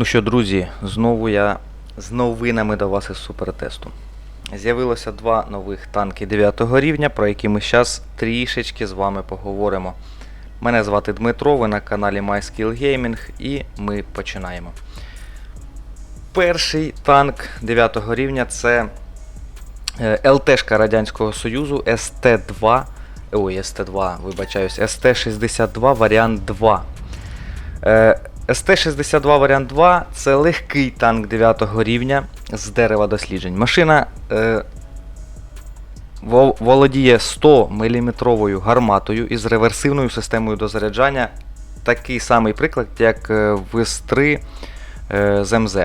Ну що, друзі, знову я з новинами до вас із супертесту. З'явилося два нових танки 9 рівня, про які ми зараз трішечки з вами поговоримо. Мене звати Дмитро, ви на каналі MySkill і ми починаємо. Перший танк 9 рівня це е, ЛТшка Радянського Союзу СТ-2. Ой, СТ-2, вибачаюсь, СТ-62 варіант 2. Е, СТ-62 варіант 2 це легкий танк 9 рівня з дерева досліджень. Машина е, володіє 100 мм гарматою із реверсивною системою дозаряджання. Такий самий приклад, як е, в С3 е, з МЗ.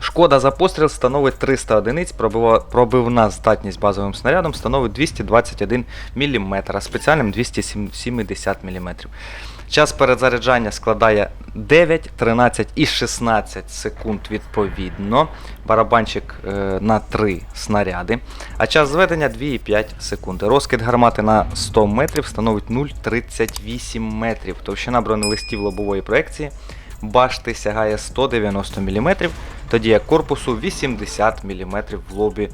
Шкода за постріл становить 300 одиниць, пробивна здатність базовим снарядом становить 221 мм, а спеціальним 270 мм. Час перезаряджання складає 9, 13 і 16 секунд відповідно. Барабанчик е, на 3 снаряди. А час зведення 2,5 секунди. Розкид гармати на 100 метрів становить 0,38 метрів. Товщина бронелистів лобової проекції башти сягає 190 мм, тоді як корпусу 80 мм в лобі.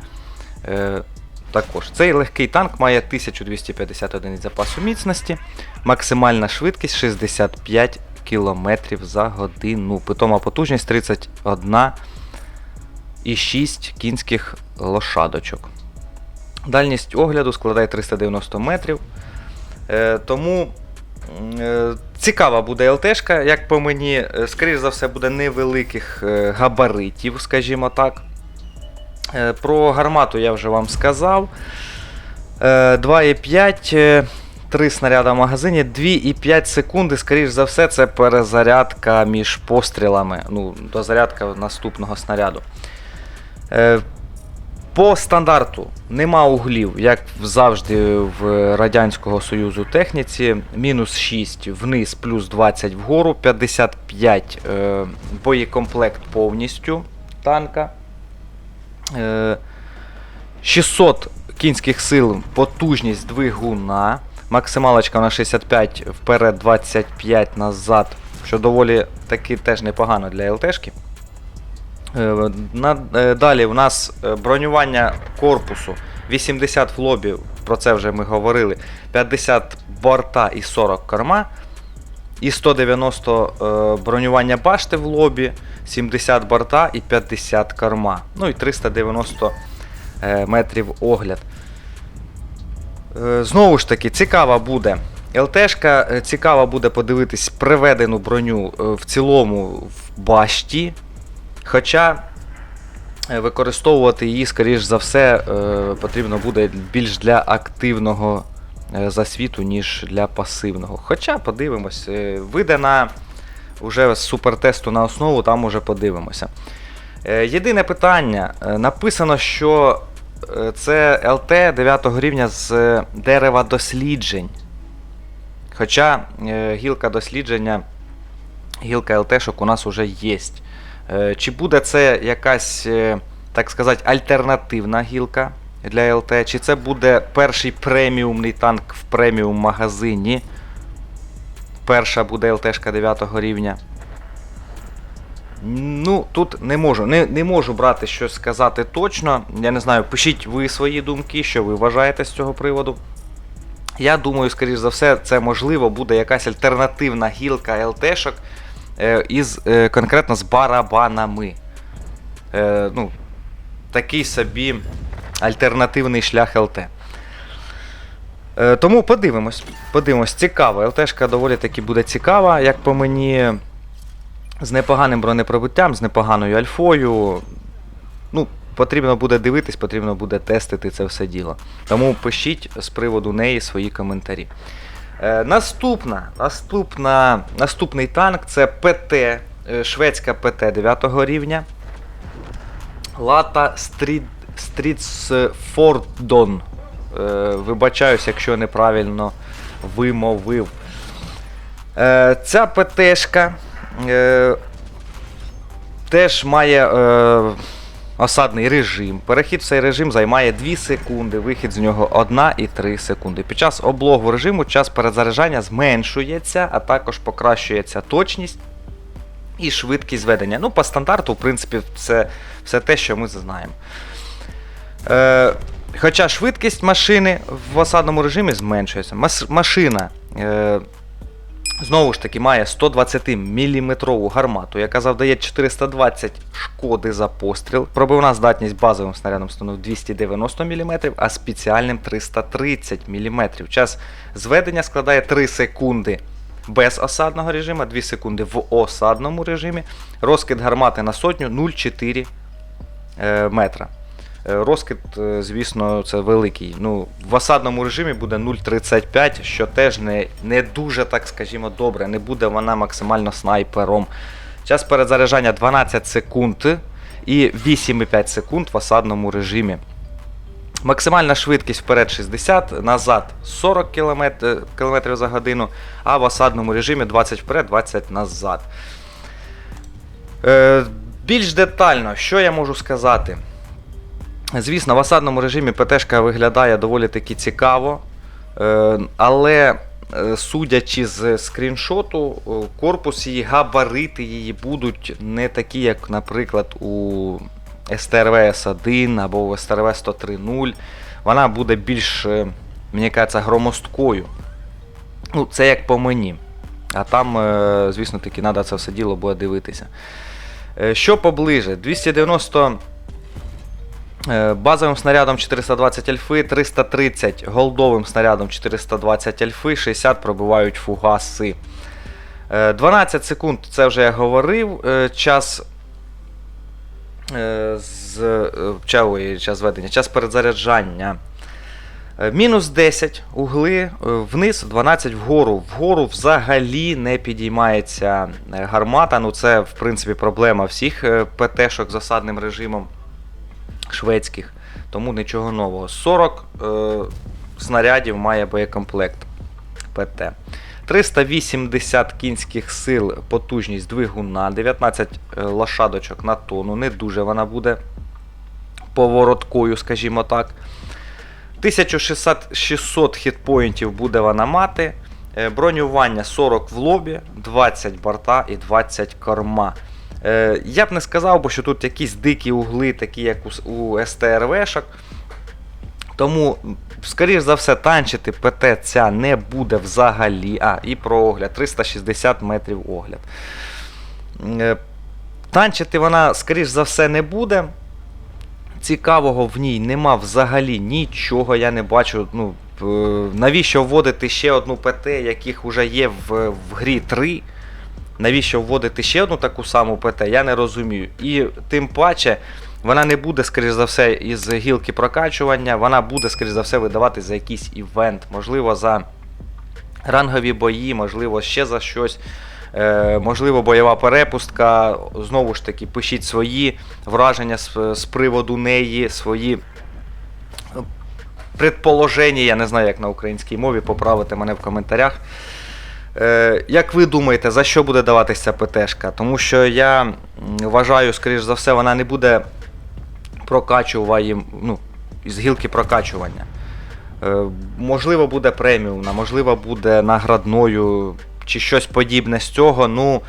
Також цей легкий танк має 1250 одиниць запасу міцності, максимальна швидкість 65 км за годину. Питома потужність 31,6 кінських лошадочок. Дальність огляду складає 390 метрів. Е, тому е, цікава буде ЛТшка, як по мені, Е, скоріш за все, буде невеликих е, габаритів, скажімо так. Е, Про гармату я вже вам сказав. Е, 2,5, е, 3 снаряда в магазині, 2,5 секунди, скоріш за все, це перезарядка між пострілами. Ну, дозарядка наступного снаряду. Е, По стандарту нема углів, як завжди в Радянського Союзу техніці. Мінус 6 вниз, плюс 20 вгору, 55 е, боєкомплект повністю танка. Е, 600 кінських сил, потужність двигуна. Максималочка на 65 вперед, 25 назад, що доволі таки теж непогано для ЛТшки. Е, е, Далі у нас е, бронювання корпусу 80 в лобі, про це вже ми говорили. 50 борта і 40 корма. І 190 е, бронювання башти в лобі, 70 борта і 50 корма. Ну і 390 е, метрів огляд. Е, Знову ж таки, цікава буде. ЛТшка цікаво буде подивитись приведену броню в цілому в башті. Хоча використовувати її, скоріш за все, потрібно буде більш для активного засвіту, ніж для пасивного. Хоча подивимось, е, вийде на вже з супертесту на основу, там уже подивимося. Е, Єдине питання: е, написано, що е, це ЛТ 9 рівня з е, дерева досліджень. Хоча е, гілка дослідження, гілка ЛТшок у нас вже є. Е, Чи буде це якась, е, так сказати, альтернативна гілка для ЛТ, чи це буде перший преміумний танк в преміум магазині? Перша буде ЛТшка 9 рівня. Ну, тут не можу. Не, не можу брати щось сказати точно. Я не знаю, пишіть ви свої думки, що ви вважаєте з цього приводу. Я думаю, скоріш за все, це можливо буде якась альтернативна гілка ЛТшок е, із е, конкретно з барабанами. Е, ну, такий собі альтернативний шлях ЛТ. Е, тому подивимось. Подивимось, цікаво. ЛТшка доволі таки буде цікава, як по мені. З непоганим бронепробиттям, з непоганою альфою. Ну, потрібно буде дивитись, потрібно буде тестити це все діло. Тому пишіть з приводу неї свої коментарі. Е, наступна, наступна, наступний танк це ПТ, е, шведська ПТ 9 рівня. Лата Стріт, Стрітсфордон. Е, вибачаюсь, якщо неправильно вимовив. Е, ця ПТшка е, теж має осадний режим. Перехід в цей режим займає 2 секунди, вихід з нього 1 і 3 секунди. Під час облогу режиму час перезаряджання зменшується, а також покращується точність і швидкість ведення. Ну, по стандарту, в принципі, це все те, що ми знаємо. Е, хоча швидкість машини в осадному режимі зменшується. Мас- машина е, знову ж таки має 120 мм гармату, яка завдає 420 шкоди за постріл. Пробивна здатність базовим снарядом становить 290 мм, а спеціальним 330 мм. Час зведення складає 3 секунди без осадного режиму, 2 секунди в осадному режимі. Розкид гармати на сотню 0,4 е, метра. Е, Розкид, е, звісно, це великий. Ну, в осадному режимі буде 0,35, що теж не, не дуже, так скажімо, добре. Не буде вона максимально снайпером. Час перезаряджання 12 секунд і 8,5 секунд в осадному режимі. Максимальна швидкість вперед 60, назад 40 км, км за годину, а в осадному режимі 20 вперед, 20 назад. Е, більш детально, що я можу сказати? Звісно, в осадному режимі ПТшка виглядає доволі таки цікаво, е, але е, судячи з скріншоту, е, корпус її, габарити її будуть не такі, як, наприклад, у STRV S1 або у STRV 103.0. Вона буде більш, мені кажеться, громоздкою. Ну, це як по мені. А там, звісно, таки треба це все діло буде дивитися. Що поближе? 290 е, базовим снарядом 420 альфи, 330 голдовим снарядом 420 альфи, 60 пробивають фугаси. Е, 12 секунд, це вже я говорив. Е, Час е, з е, час ведення, час перезаряджання. Е, Мінус 10 угли, е, вниз 12 вгору. Вгору взагалі не підіймається е, гармата. Ну це, в принципі, проблема всіх е, ПТ-шок з осадним режимом шведських. Тому нічого нового. 40 е, снарядів має боєкомплект ПТ. 380 кінських сил потужність двигуна, 19 е, лошадочок на тонну. Не дуже вона буде повороткою, скажімо так. 1600 600 хітпоінтів буде вона мати. Е, Бронювання 40 в лобі, 20 борта і 20 корма. Е, Я б не сказав, бо що тут якісь дикі угли, такі як у, у СТРВшок. Тому, скоріш за все, танчити ПТ ця не буде взагалі. А, і про огляд. 360 метрів огляд. Е, Танчити вона, скоріш за все, не буде. Цікавого в ній нема взагалі нічого, я не бачу. Ну, е, навіщо вводити ще одну ПТ, яких вже є в, в грі 3? Навіщо вводити ще одну таку саму ПТ, я не розумію. І тим паче, вона не буде, скоріш за все, із гілки прокачування, вона буде, скоріш за все, видавати за якийсь івент, можливо, за рангові бої, можливо, ще за щось. Е, можливо, бойова перепустка. Знову ж таки, пишіть свої враження з, з приводу неї, свої предположення, я не знаю, як на українській мові, поправити мене в коментарях. Е, як ви думаєте, за що буде даватися ПТшка? Тому що я вважаю, скоріш за все, вона не буде прокачувати, ну, з гілки прокачування. Е, можливо, буде преміумна, можливо, буде наградною чи щось подібне з цього. Ну,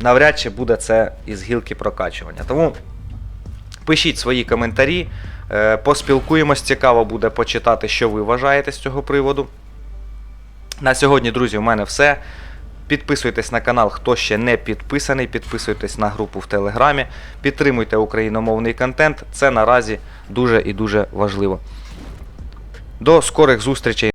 навряд чи буде це із гілки прокачування. Тому пишіть свої коментарі, е, поспілкуємось, цікаво буде почитати, що ви вважаєте з цього приводу. На сьогодні, друзі, у мене все. Підписуйтесь на канал, хто ще не підписаний, підписуйтесь на групу в Телеграмі, підтримуйте україномовний контент. Це наразі дуже і дуже важливо. До скорих зустрічей.